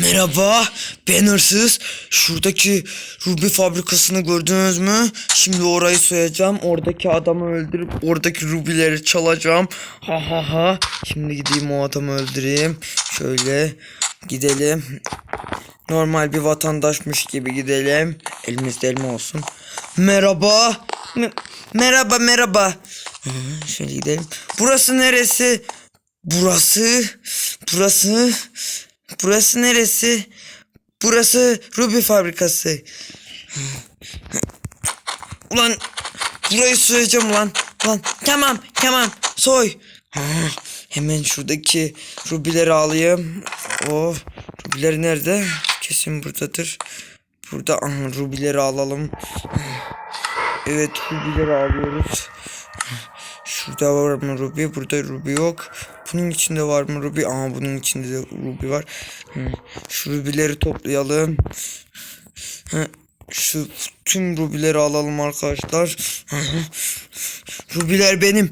Merhaba, ben hırsız. Şuradaki Ruby fabrikasını gördünüz mü? Şimdi orayı soyacağım. Oradaki adamı öldürüp oradaki rubileri çalacağım. Ha ha ha. Şimdi gideyim o adamı öldüreyim. Şöyle gidelim. Normal bir vatandaşmış gibi gidelim. Elimizde elma olsun. Merhaba. Me- merhaba merhaba. Şöyle gidelim. Burası neresi? Burası. Burası. Burası neresi? Burası Ruby fabrikası. Ulan burayı soyacağım ulan. Ulan tamam tamam soy. Hemen şuradaki rubileri alayım. Oh, rubileri nerede? Kesin buradadır. Burada aha, rubileri alalım. Evet rubileri alıyoruz. Şurada var mı Ruby? Burada Ruby yok. Bunun içinde var mı Ruby? Aa bunun içinde de Ruby var. Şu Ruby'leri toplayalım. Şu tüm Ruby'leri alalım arkadaşlar. Ruby'ler benim.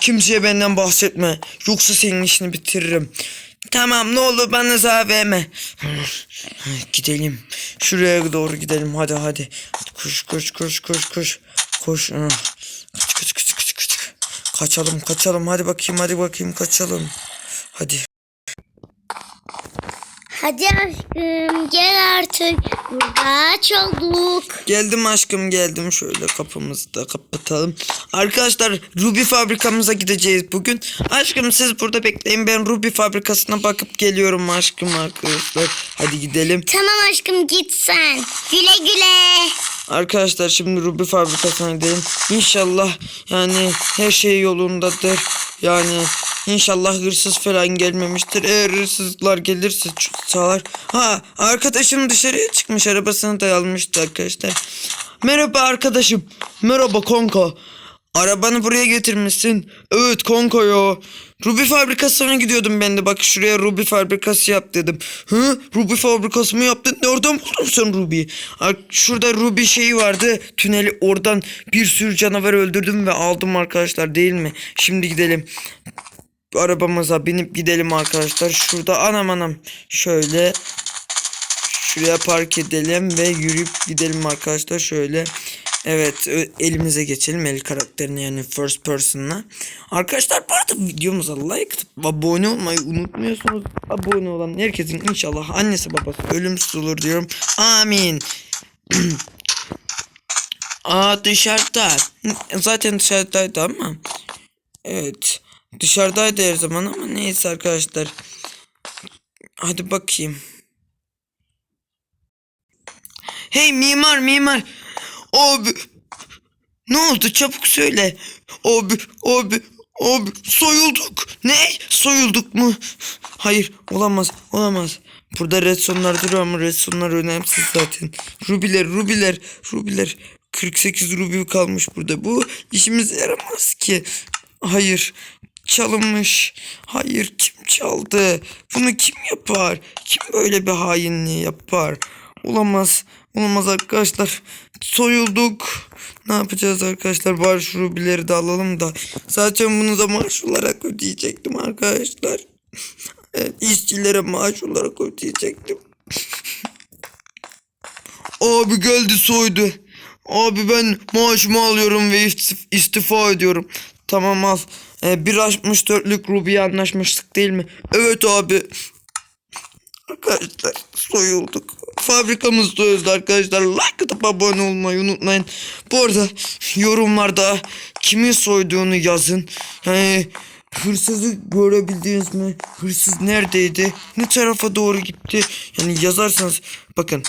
Kimseye benden bahsetme. Yoksa senin işini bitiririm. Tamam ne olur bana zarar verme. Gidelim. Şuraya doğru gidelim. Hadi hadi. Koş koş koş koş koş. Koş. Kaç kaç. Kaçalım kaçalım hadi bakayım hadi bakayım kaçalım. Hadi. Hadi aşkım gel artık. Burada aç olduk. Geldim aşkım geldim şöyle kapımızı da kapatalım. Arkadaşlar Ruby fabrikamıza gideceğiz bugün. Aşkım siz burada bekleyin ben Ruby fabrikasına bakıp geliyorum aşkım arkadaşlar. Hadi gidelim. Tamam aşkım git sen. Güle güle. Arkadaşlar şimdi Ruby fabrikasına gidelim. İnşallah yani her şey yolundadır. Yani inşallah hırsız falan gelmemiştir. Eğer hırsızlar gelirse ç- çalar. Ha arkadaşım dışarıya çıkmış arabasını da almıştı arkadaşlar. Merhaba arkadaşım. Merhaba konka. Arabanı buraya getirmişsin. Evet konka ya. Ruby fabrikasına gidiyordum ben de. Bak şuraya Ruby fabrikası yap dedim. Hı? Ruby fabrikası mı yaptın? Nereden buldun sen Ruby'yi? Şurada Ruby şeyi vardı. Tüneli oradan bir sürü canavar öldürdüm ve aldım arkadaşlar değil mi? Şimdi gidelim. Arabamıza binip gidelim arkadaşlar. Şurada anam anam. Şöyle Şuraya park edelim ve yürüyüp gidelim arkadaşlar şöyle. Evet elimize geçelim el karakterine yani first person'la. Arkadaşlar bu arada videomuza like abone olmayı unutmuyorsunuz. Abone olan herkesin inşallah annesi babası ölümsüz olur diyorum. Amin. Aa dışarıda. Zaten dışarıdaydı ama. Evet. Dışarıdaydı her zaman ama neyse arkadaşlar. Hadi bakayım. Hey mimar mimar. Abi. Ne oldu çabuk söyle. Abi abi abi soyulduk. Ne? Soyulduk mu? Hayır olamaz olamaz. Burada redstone'lar duruyor ama redstone'lar önemsiz zaten. Rubiler rubiler rubiler. 48 rubi kalmış burada. Bu işimize yaramaz ki. Hayır. Çalınmış. Hayır kim çaldı? Bunu kim yapar? Kim böyle bir hainliği yapar? Olamaz. Olamaz arkadaşlar. Soyulduk. Ne yapacağız arkadaşlar? Bari şu rubileri de alalım da. Zaten bunu da maaş olarak ödeyecektim arkadaşlar. Evet, işçilere maaş olarak ödeyecektim. Abi geldi soydu. Abi ben maaşımı alıyorum ve istif- istifa ediyorum. Tamam al. Ee, 1.64'lük Ruby'ye anlaşmıştık değil mi? Evet abi. Arkadaşlar soyulduk. Fabrikamız soyuldu arkadaşlar. Like atıp abone olmayı unutmayın. Bu arada yorumlarda kimin soyduğunu yazın. Yani hırsızı görebildiniz mi? Hırsız neredeydi? Ne tarafa doğru gitti? Yani yazarsanız bakın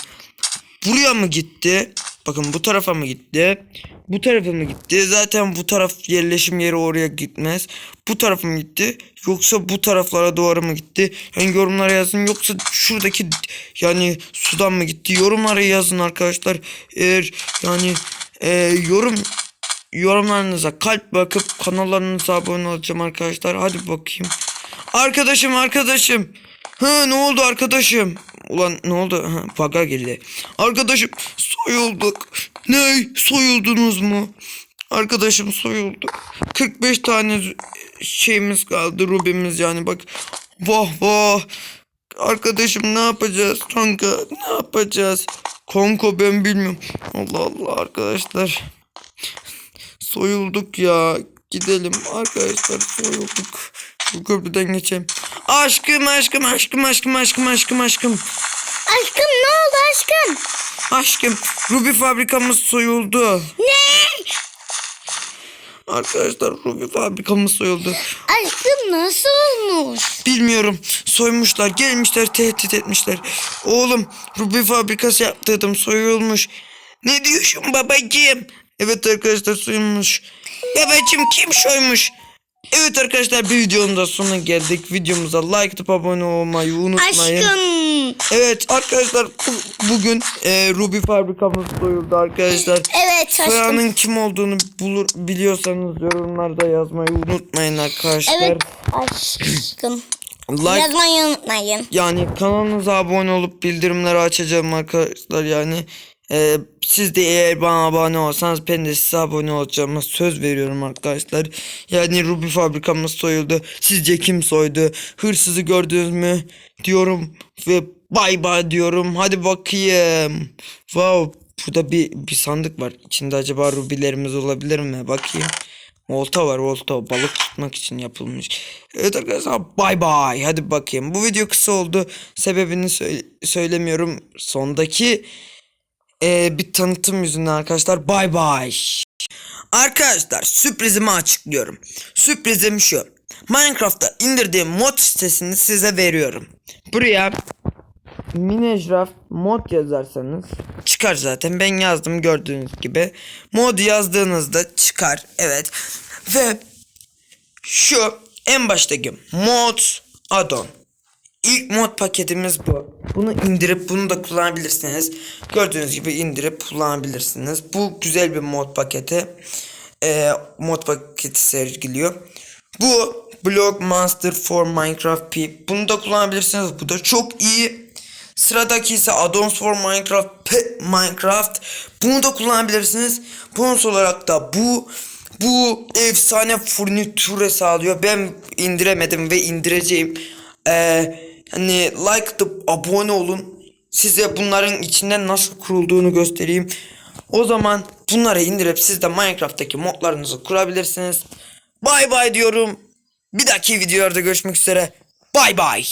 buraya mı gitti? Bakın bu tarafa mı gitti? Bu tarafa mı gitti? Zaten bu taraf yerleşim yeri oraya gitmez. Bu tarafa mı gitti? Yoksa bu taraflara doğru mu gitti? Yani yorumlara yazın. Yoksa şuradaki yani sudan mı gitti? Yorumlara yazın arkadaşlar. Eğer yani e, yorum yorumlarınıza kalp bakıp kanallarınıza abone olacağım arkadaşlar. Hadi bakayım. Arkadaşım arkadaşım. Ha ne oldu arkadaşım? Ulan ne oldu? Ha, baga girdi. Arkadaşım soyulduk. Ne? Soyuldunuz mu? Arkadaşım soyuldu. 45 tane şeyimiz kaldı. Rubimiz yani bak. Vah vah. arkadaşım ne yapacağız kanka ne yapacağız? Kanka ben bilmiyorum. Allah Allah arkadaşlar. Soyulduk ya. Gidelim arkadaşlar soyulduk. Bu köprüden geçelim. Aşkım aşkım aşkım aşkım aşkım aşkım aşkım. Aşkım ne oldu aşkım? Aşkım Ruby fabrikamız soyuldu. Ne? Arkadaşlar Ruby fabrikamız soyuldu. Aşkım nasıl olmuş? Bilmiyorum. Soymuşlar, gelmişler, tehdit etmişler. Oğlum, Ruby fabrikası yaptırdım, soyulmuş. Ne diyorsun babacığım? Evet arkadaşlar soyulmuş. Babacığım kim soymuş? Evet arkadaşlar bir videonun da sonuna geldik. Videomuza like atıp abone olmayı unutmayın. Aşkım. Evet arkadaşlar bu- bugün e, Ruby fabrikamız soyuldu arkadaşlar. Evet aşkım. Soyanın kim olduğunu bulur biliyorsanız yorumlarda yazmayı unutmayın arkadaşlar. Evet aşkım. Like Yazmayı unutmayın. Yani kanalımıza abone olup bildirimleri açacağım arkadaşlar yani. Ee, siz de eğer bana abone olsanız ben de size abone olacağıma söz veriyorum arkadaşlar. Yani Ruby fabrikamız soyuldu. Sizce kim soydu? Hırsızı gördünüz mü? Diyorum ve bay bay diyorum. Hadi bakayım. Wow. Burada bir, bir sandık var. İçinde acaba rubilerimiz olabilir mi? Bakayım. Olta var olta balık tutmak için yapılmış. Evet arkadaşlar bay bay hadi bakayım. Bu video kısa oldu. Sebebini söyle- söylemiyorum. Sondaki eee, bir tanıtım yüzünden arkadaşlar bay bay. Arkadaşlar sürprizimi açıklıyorum. Sürprizim şu. Minecraft'ta indirdiğim mod sitesini size veriyorum. Buraya Minecraft mod yazarsanız çıkar zaten. Ben yazdım gördüğünüz gibi. Mod yazdığınızda çıkar. Evet. Ve şu en baştaki mod addon. İlk mod paketimiz bu. Bunu indirip bunu da kullanabilirsiniz. Gördüğünüz gibi indirip kullanabilirsiniz. Bu güzel bir mod paketi. Ee, mod paketi sergiliyor. Bu Block Monster for Minecraft P. Bunu da kullanabilirsiniz. Bu da çok iyi. Sıradaki ise Addons for Minecraft Pet Minecraft. Bunu da kullanabilirsiniz. Bonus olarak da bu bu efsane furnitüre sağlıyor. Ben indiremedim ve indireceğim. Ee, hani like atıp abone olun. Size bunların içinden nasıl kurulduğunu göstereyim. O zaman bunları indirip siz de Minecraft'taki modlarınızı kurabilirsiniz. Bay bay diyorum. Bir dahaki videolarda görüşmek üzere. Bay bay.